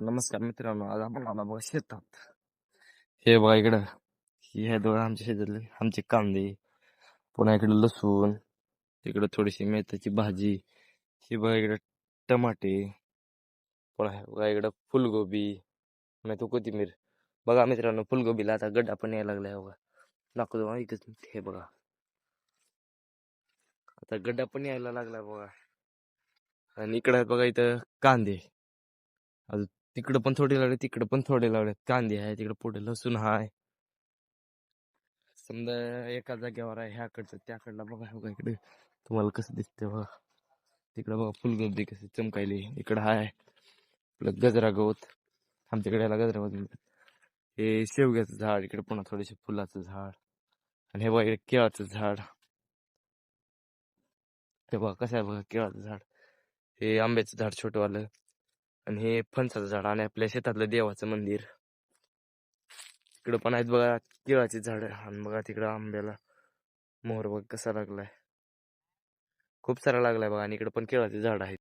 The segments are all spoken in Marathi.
नमस्कार मित्रांनो आज आपण आला बघा शेतात. हे बघा इकडं. ही आहे दोन आमच्या शेतातले. आमचे कांदे, पुन्हा इकडे लसूण इकडं थोडीशी भाजी. ही बघा इकडं टमाटे. पुन्हा बघा इकडं फुलगोबी. पुन्हा तो कोथिंबीर. बघा मित्रांनो, फुलगोबीला आता गड्डा पण यायला लागलाय बघा. बघा इथंच. हे बघा. आता गड्डा पण यायला लागलाय बघा. आणि इकडं बघा इथं कांदे. अजून तिकडं पण थोडे लावले तिकडं पण थोडे लावले. कांदे आहे तिकडं पुढे लसूण आहे. समजा एका जागेवर आहे ह्याकडचं त्याकडला बघा बघा इकडे. तुम्हाला कसं दिसतंय बघा. तिकडं बघा फुलगोबी कशी चमकायली. इकडं आहे आपलं गजरा गवत. आमच्याकडे याला गजरा गवत म्हणतात. हे शेवग्याचं झाड इकडे पुन्हा थोडेसे फुलाचं झाड. आणि हे बघा इकडे केळाचं झाड. हे बघा कसं आहे बघा केळाचं झाड. हे आंब्याचं झाड छोटंवालं आणि हे फणसाचं झाड आणि आपल्या शेतातलं देवाचं मंदिर. इकडं पण आहेत बघा केळाची झाड आणि बघा तिकडं आंब्याला मोहर बघ कसा लागलाय. खूप सारा लागलाय बघा आणि इकडं पण केळाचे झाड आहेत.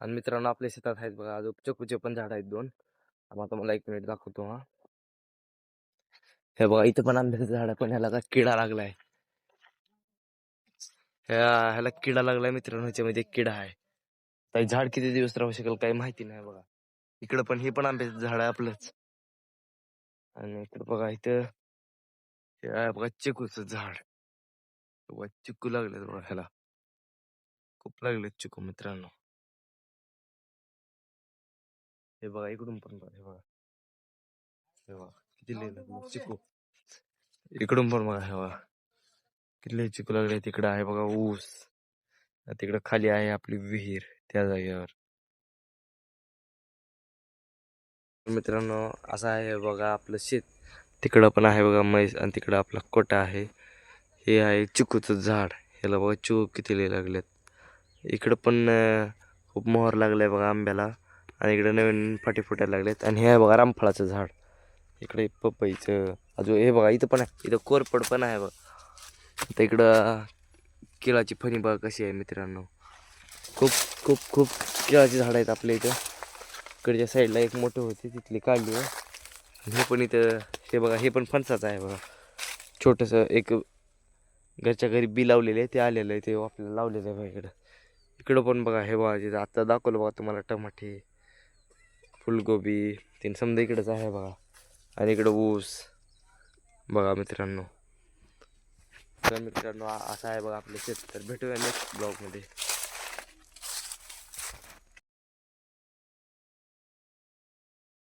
आणि मित्रांनो आपल्या शेतात आहेत बघा अजून चकूचे पण झाड आहेत दोन. आता मला एक मिनिट दाखवतो हा. हे बघा इथं पण आंब्याचं झाड आहे पण ह्याला का किडा लागलाय. ह्या ह्याला किडा लागलाय मित्रांनो ह्याच्यामध्ये एक किडा आहे. काही झाड किती दिवस राहू शकेल काही माहिती नाही बघा. इकडं पण हे पण आंब्याचं झाड आहे आपलंच. आणि इकडं बघा इथं हे आहे बघा चिकूच झाड. बघा चिकू लागले बघा ह्याला. खूप लागले चिकू मित्रांनो. हे बघा इकडून पण बघा हे बघा. हे बघा किती लिहिलं चिकू. इकडून पण बघा हे बघा. किती चिकू लागले तिकडं आहे बघा ऊस. तिकडं खाली आहे आपली विहीर त्या जागेवर. मित्रांनो असं आहे बघा आपलं शेत. तिकडं पण आहे बघा म्हैस आणि तिकडं आपला कोटा आहे. हे आहे चिकूचं झाड. ह्याला बघा चिकू किती लय लागलेत. इकडं पण खूप मोहर लागलाय बघा आंब्याला आणि इकडं नवीन फाटी फुटायला लागलेत आणि हे आहे बघा रामफळाचं झाड. इकडे पपईचं अजून हे बघा इथं पण आहे. इथं कोरपड पण आहे बघा. तर इकडं केळाची फणी बघा कशी आहे मित्रांनो. खूप खूप खूप केळाची झाडं आहेत आपल्या इथं. इकडच्या साईडला एक मोठं होते तिथली काढली आहे. हे पण इथं हे बघा हे पण फणसाचं आहे बघा. छोटंसं एक घरच्या घरी बी लावलेलं आहे ते आलेलं आहे ते आपल्याला लावलेलं आहे बघा इकडं. इकडं पण बघा हे बघा तिथं आत्ता दाखवलं बघा तुम्हाला टमाटे फुलगोबी तीन समजा इकडंच आहे बघा. आणि इकडं ऊस. बघा मित्रांनो. तर मित्रांनो असा असं आहे बघा आपलं शेत तर भेटूया नेक्स्ट ब्लॉगमध्ये